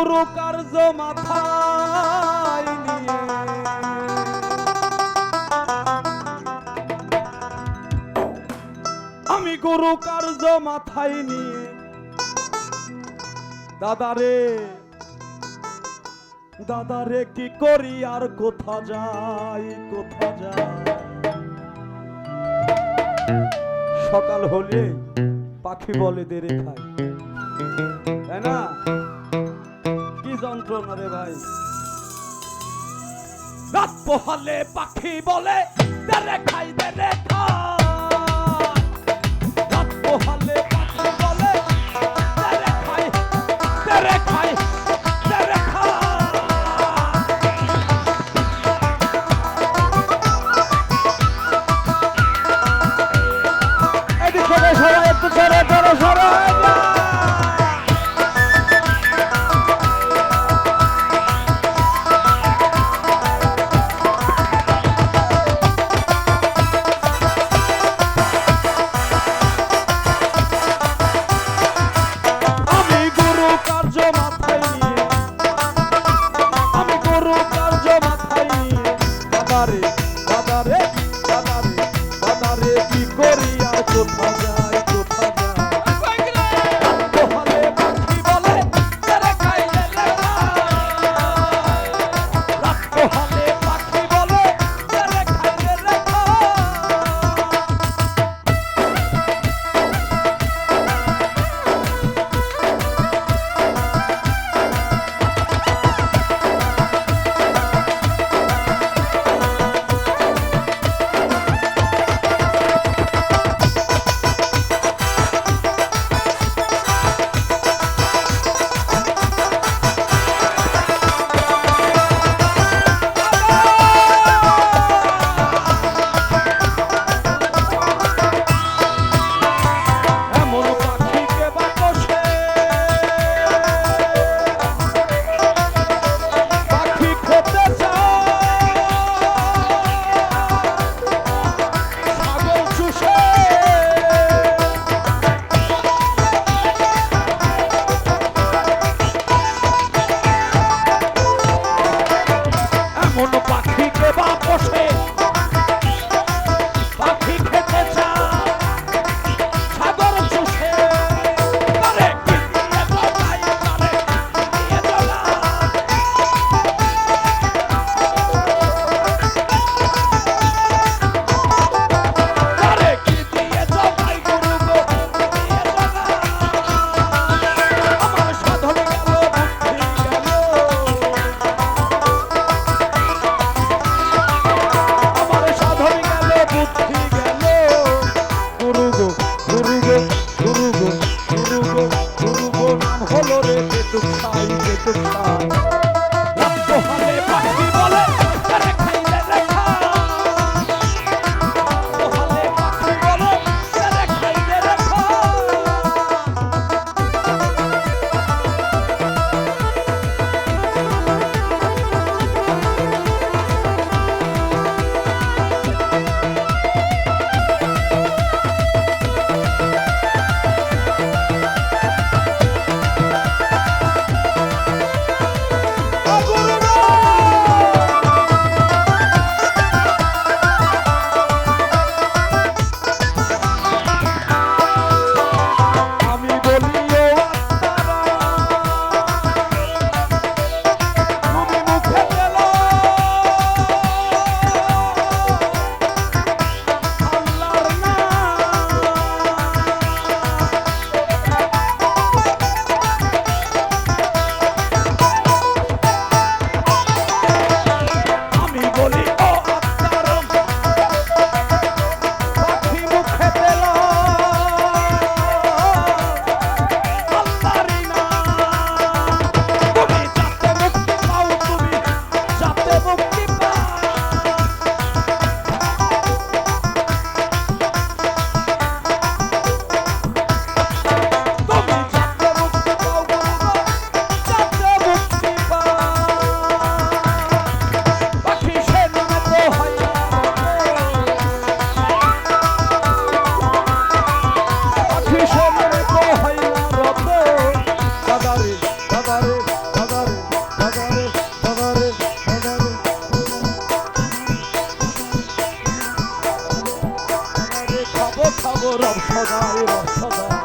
গুরু কার্য মাথায় আমি গুরু কার্য মাথায় নিয়ে। দাদারে দাদারে কি করি আর কোথা যাই কোথা যাই? সকাল হলে পাখি বলে দেরে খায়। যন্ত্রণা রে ভাই। রাত পোহালে পাখি বলে দেরে খাই দেরে খাই superstar. 套餐还有一个套餐